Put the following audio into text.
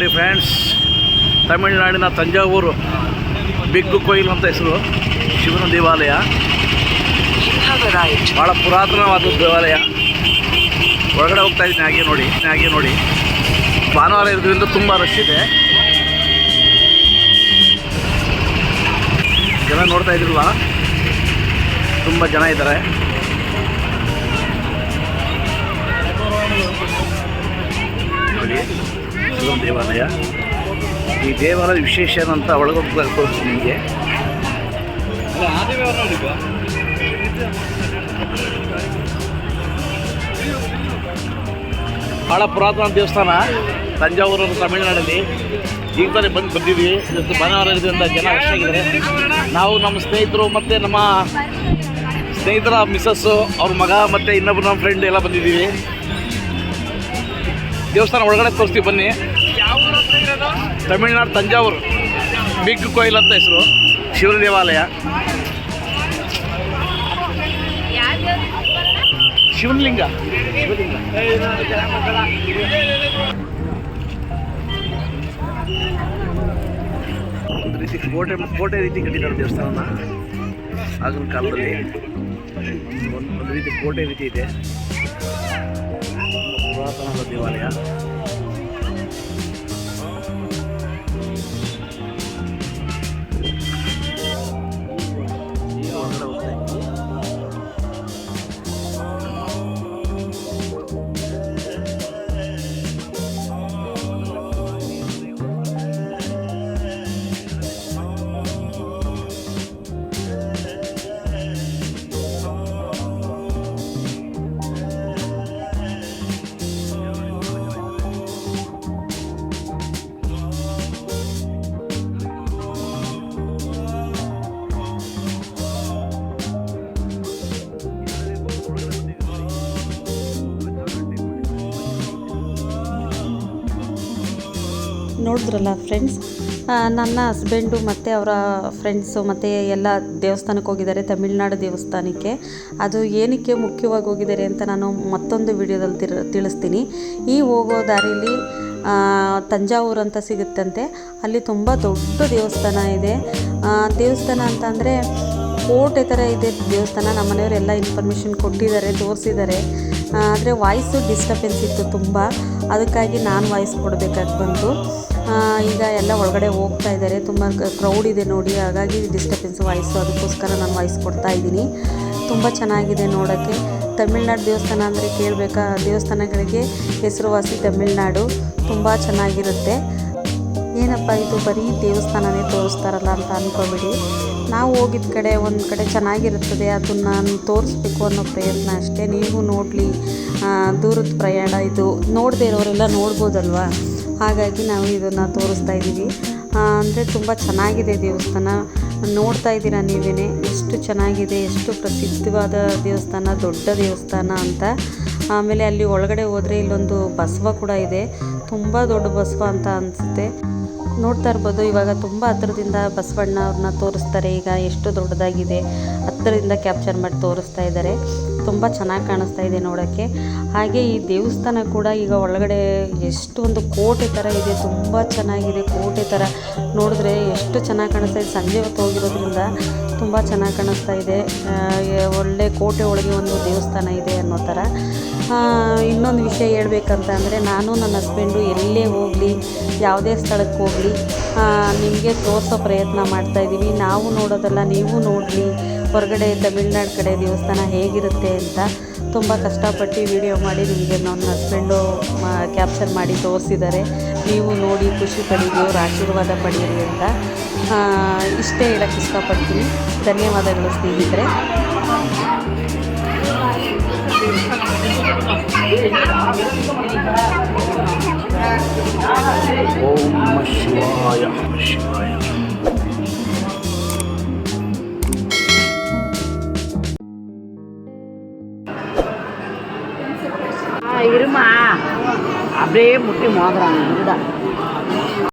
ನೋಡಿ ಫ್ರೆಂಡ್ಸ್, ತಮಿಳುನಾಡಿನ ತಂಜಾವೂರು ಬಿಗ್ ಕೊಯ್ಲು ಅಂತ ಹೆಸರು. ಶಿವನ ದೇವಾಲಯ. ಭಾಳ ಪುರಾತನವಾದ ದೇವಾಲಯ. ಒಳಗಡೆ ಹೋಗ್ತಾ ಇದ್ದೀನಿ, ಹಾಗೆ ನೋಡಿ ಹಾಗೆ ನೋಡಿ. ಭಾನುವಾರ ಇರೋದ್ರಿಂದ ತುಂಬ ರಶ್ ಇದೆ. ಜನ ನೋಡ್ತಾ ಇದ್ರಲ್ಲ, ತುಂಬ ಜನ ಇದ್ದಾರೆ. ದೇವಾಲಯದ ವಿಶೇಷ ಅಂತ ಒಳಗೊಂಡು ತೋರಿಸ್ತೀನಿ ನಿಮಗೆ. ಭಾಳ ಪುರಾತನ ದೇವಸ್ಥಾನ, ತಂಜಾವೂರು ತಮಿಳುನಾಡಲ್ಲಿ. ಈಗ ತಾನೇ ಬಂದು ಬಂದಿದ್ವಿ. ಇವತ್ತು ಭಾನುವಾರ ಜನ ರಶ್ ಆಗಿದ್ದಾರೆ. ನಾವು ನಮ್ಮ ಸ್ನೇಹಿತರು ಮತ್ತು ನಮ್ಮ ಸ್ನೇಹಿತರ ಮಿಸ್ಸಸ್ಸು ಅವ್ರ ಮಗ ಮತ್ತು ಇನ್ನೊಬ್ಬರು ನಮ್ಮ ಫ್ರೆಂಡ್ ಎಲ್ಲ ಬಂದಿದ್ದೀವಿ. ದೇವಸ್ಥಾನ ಒಳಗಡೆ ತೋರಿಸ್ತೀವಿ ಬನ್ನಿ. ತಮಿಳ್ನಾಡು ತಂಜಾವೂರು. ಬಿಗ್ ಕೊಯ್ಲ್ ಅಂತ ಹೆಸರು. ಶಿವನ ದೇವಾಲಯ. ಶಿವಲಿಂಗ ಒಂದು ರೀತಿ ಕೋಟೆ ಕೋಟೆ ರೀತಿ ಕಟ್ಟಿದ್ದಾರೆ ದೇವಸ್ಥಾನನ ಆಗಿನ ಕಾಲದಲ್ಲಿ. ಒಂದು ರೀತಿ ಕೋಟೆ ರೀತಿ ಇದೆ. ಪುರಾತನವಾದ ದೇವಾಲಯ. ನೋಡಿದ್ರಲ್ಲ ಫ್ರೆಂಡ್ಸ್ ನನ್ನ ಹಸ್ಬೆಂಡು ಮತ್ತು ಅವರ ಫ್ರೆಂಡ್ಸು ಮತ್ತು ಎಲ್ಲ ದೇವಸ್ಥಾನಕ್ಕೆ ಹೋಗಿದ್ದಾರೆ, ತಮಿಳ್ನಾಡು ದೇವಸ್ಥಾನಕ್ಕೆ. ಅದು ಏನಕ್ಕೆ ಮುಖ್ಯವಾಗಿ ಹೋಗಿದ್ದಾರೆ ಅಂತ ನಾನು ಮತ್ತೊಂದು ವಿಡಿಯೋದಲ್ಲಿ ತಿರ್, ತಿಳಿಸ್ತೀನಿ. ಈ ಹೋಗೋ ದಾರಿಲಿ ತಂಜಾವೂರು ಅಂತ ಸಿಗುತ್ತಂತೆ. ಅಲ್ಲಿ ತುಂಬ ದೊಡ್ಡ ದೇವಸ್ಥಾನ ಇದೆ. ದೇವಸ್ಥಾನ ಅಂತಂದರೆ ಕೋಟೆ ಥರ ಇದೆ ದೇವಸ್ಥಾನ. ನಮ್ಮ ಮನೆಯವರೆಲ್ಲ ಇನ್ಫಾರ್ಮೇಷನ್ ಕೊಟ್ಟಿದ್ದಾರೆ, ತೋರಿಸಿದ್ದಾರೆ. ಆದರೆ ವಾಯ್ಸು ಡಿಸ್ಟರ್ಬೆನ್ಸ್ ಇತ್ತು ತುಂಬ. ಅದಕ್ಕಾಗಿ ನಾನು ವಾಯ್ಸ್ ಕೊಡಬೇಕಾಗಿ ಬಂತು. ಈಗ ಎಲ್ಲ ಒಳಗಡೆ ಹೋಗ್ತಾ ಇದ್ದಾರೆ. ತುಂಬ ಕ್ರೌಡ್ ಇದೆ ನೋಡಿ. ಹಾಗಾಗಿ ಡಿಸ್ಟರ್ಬೆನ್ಸ್ ವಾಯ್ಸು ಅದಕ್ಕೋಸ್ಕರ ನಾನು ವಾಯ್ಸ್ ಕೊಡ್ತಾ ಇದ್ದೀನಿ. ತುಂಬ ಚೆನ್ನಾಗಿದೆ ನೋಡೋಕ್ಕೆ. ತಮಿಳ್ನಾಡು ದೇವಸ್ಥಾನ ಅಂದರೆ ಕೇಳಬೇಕಾ? ದೇವಸ್ಥಾನಗಳಿಗೆ ಹೆಸರುವಾಸಿ ತಮಿಳ್ನಾಡು. ತುಂಬ ಚೆನ್ನಾಗಿರುತ್ತೆ. ಏನಪ್ಪ ಇದು ಬರೀ ದೇವಸ್ಥಾನನೇ ತೋರಿಸ್ತಾರಲ್ಲ ಅಂತ ಅಂದ್ಕೊಬೇಡಿ ನಾವು ಹೋಗಿದ್ದ ಕಡೆ ಒಂದು ಕಡೆ ಚೆನ್ನಾಗಿರುತ್ತದೆ, ಅದನ್ನು ತೋರಿಸ್ಬೇಕು ಅನ್ನೋ ಪ್ರಯತ್ನ ಅಷ್ಟೇ. ನೀವು ನೋಡಲಿ ದೂರದ ಪ್ರಯಾಣ ಇದು. ನೋಡದೇ ಇರೋರೆಲ್ಲ ನೋಡ್ಬೋದಲ್ವಾ? ಹಾಗಾಗಿ ನಾವು ಇದನ್ನು ತೋರಿಸ್ತಾ ಇದ್ದೀವಿ ಅಂದರೆ ತುಂಬ ಚೆನ್ನಾಗಿದೆ ದೇವಸ್ಥಾನ. ನೋಡ್ತಾ ಇದ್ದೀರಾ ನೀವೇ ಎಷ್ಟು ಚೆನ್ನಾಗಿದೆ, ಎಷ್ಟು ಪ್ರಸಿದ್ಧವಾದ ದೇವಸ್ಥಾನ, ದೊಡ್ಡ ದೇವಸ್ಥಾನ ಅಂತ. ಆಮೇಲೆ ಅಲ್ಲಿ ಒಳಗಡೆ ಹೋದರೆ ಇಲ್ಲೊಂದು ಬಸವ ಕೂಡ ಇದೆ. ತುಂಬ ದೊಡ್ಡ ಬಸವ ಅಂತ ಅನಿಸುತ್ತೆ. ನೋಡ್ತಾ ಇರ್ಬೋದು, ಇವಾಗ ತುಂಬ ಹತ್ರದಿಂದ ಬಸವಣ್ಣ ಅವ್ರನ್ನ ತೋರಿಸ್ತಾರೆ. ಈಗ ಎಷ್ಟು ದೊಡ್ಡದಾಗಿದೆ ಹತ್ತಿರದಿಂದ ಕ್ಯಾಪ್ಚರ್ ಮಾಡಿ ತೋರಿಸ್ತಾ ಇದ್ದಾರೆ ತುಂಬ ಚೆನ್ನಾಗಿ ಕಾಣಿಸ್ತಾ ಇದೆ ನೋಡೋಕ್ಕೆ. ಹಾಗೆ ಈ ದೇವಸ್ಥಾನ ಕೂಡ ಈಗ ಒಳಗಡೆ ಎಷ್ಟು ಒಂದು ಕೋಟೆ ಥರ ಇದೆ, ತುಂಬ ಚೆನ್ನಾಗಿದೆ ಕೋಟೆ ಥರ ನೋಡಿದ್ರೆ ಎಷ್ಟು ಚೆನ್ನಾಗಿ ಕಾಣಿಸ್ತಾ ಇದೆ. ಸಂಜೆ ಹೊತ್ತು ಹೋಗಿರೋದ್ರಿಂದ ತುಂಬ ಚೆನ್ನಾಗಿ ಕಾಣಿಸ್ತಾ ಇದೆ. ಒಳ್ಳೆ ಕೋಟೆ ಒಳಗೆ ಒಂದು ದೇವಸ್ಥಾನ ಇದೆ ಅನ್ನೋ ಥರ. ಇನ್ನೊಂದು ವಿಷಯ ಹೇಳ್ಬೇಕಂತ ಅಂದರೆ ನಾನು ನನ್ನ ಹಸ್ಬೆಂಡು ಎಲ್ಲೇ ಹೋಗಲಿ, ಯಾವುದೇ ಸ್ಥಳಕ್ಕೆ ಹೋಗಲಿ ನಿಮಗೆ ತೋರಿಸೋ ಪ್ರಯತ್ನ ಮಾಡ್ತಾಯಿದ್ದೀವಿ ನಾವು ನೋಡೋದಲ್ಲ, ನೀವು ನೋಡಲಿ, ಹೊರಗಡೆ ತಮಿಳ್ನಾಡು ಕಡೆ ದೇವಸ್ಥಾನ ಹೇಗಿರುತ್ತೆ ಅಂತ. ತುಂಬ ಕಷ್ಟಪಟ್ಟು ವಿಡಿಯೋ ಮಾಡಿ ನಿಮಗೆ ನನ್ನ ಹಸ್ಬೆಂಡು ಕ್ಯಾಪ್ಚರ್ ಮಾಡಿ ತೋರಿಸಿದ್ದಾರೆ. ನೀವು ನೋಡಿ ಖುಷಿ ಪಡಿ ದೇವ್ರ ಆಶೀರ್ವಾದ ಪಡೀರಿ ಅಂತ. ಇಷ್ಟೇ ಹೇಳಕ್ಕೆ ಇಷ್ಟಪಡ್ತೀನಿ. ಧನ್ಯವಾದಗಳು ಸ್ನೇಹಿತರೆ. ಓಂ ಶಿವಾಯ ಶಿವಾಯ. இருமா? அப்படியே முட்டி மோதுறாங்க